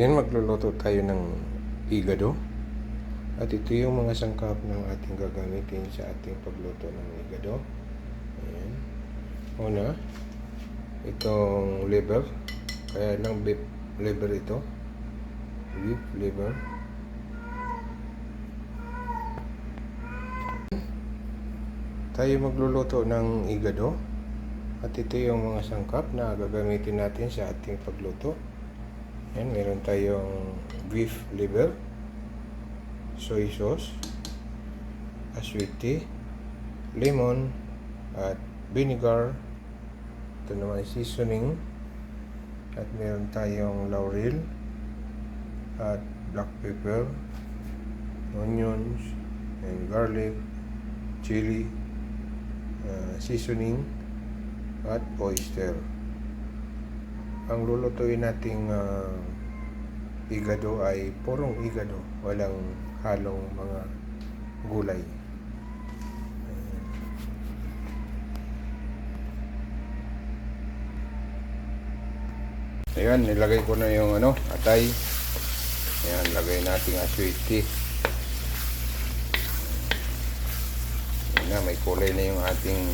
Ngayon magluluto tayo ng igado. At ito yung mga sangkap ng ating gagamitin sa ating pagluto ng igado. Ayan. Una, itong liver. Kaya lang beef liver ito. Beef liver. Tayo magluluto ng igado. At ito yung mga sangkap na gagamitin natin sa ating pagluto. Yan, meron tayong beef liver, soy sauce, aswiti, lemon, at vinegar. Ito naman seasoning. At meron tayong laurel, at black pepper, onions, and garlic, chili, uh, seasoning, at oyster. Ang lulutuin nating ah, igado ay purong igado, walang halong mga gulay. Ayan, nilagay ko na yung ano, atay. Ayan, lagay natin aswiti. Ayan na, may kulay na yung ating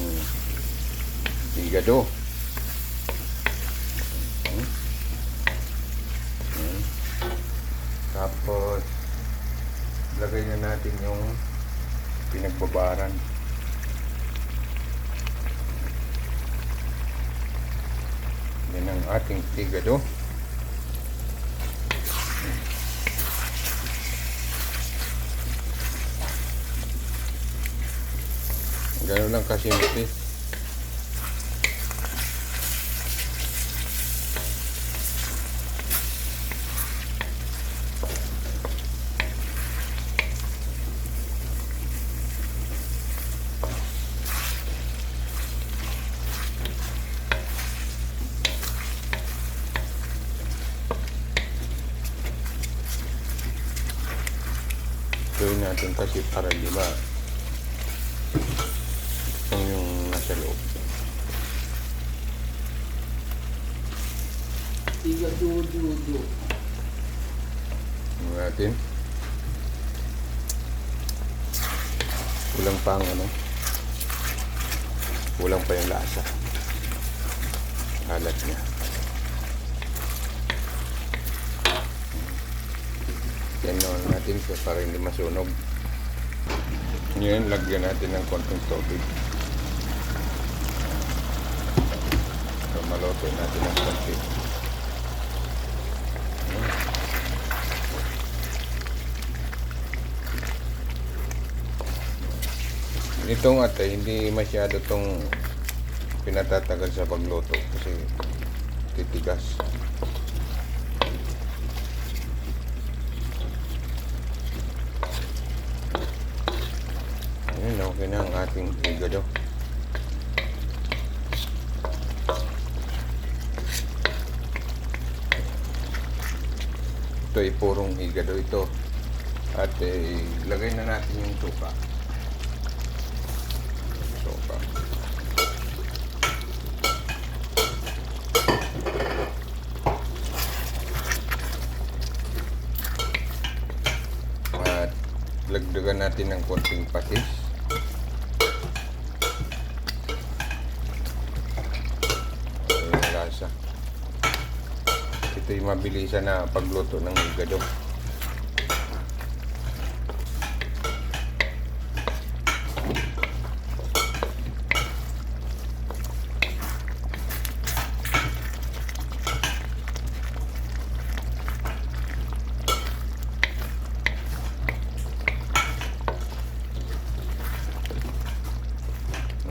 igado. Ayan. Ayan. Tapos, lagay na natin yung pinagbabaran. Yan ang ating igado. Ganun lang kasimple. Natin kasi para di ba yung nasa loob. Tiga duo. Ano natin? Kulang pa ang ano? Kulang pa yung lasa. Alat niya. Naman natin siya para hindi masunog. Ngayon, lagyan natin ng konting tubig. So, maluto natin ng konti. Ayan. Itong ate, hindi masyado tong pinatatagal sa pagluto kasi titigas. Ayun, okay na ang ating higado. Ito ay purong higado ito. At eh, lagay na natin yung suka. Suka. At lagdagan natin ng konting patis. Ayun yung lasa. Ito yung mabilisan na pagluto ng higado.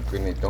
Okay nito.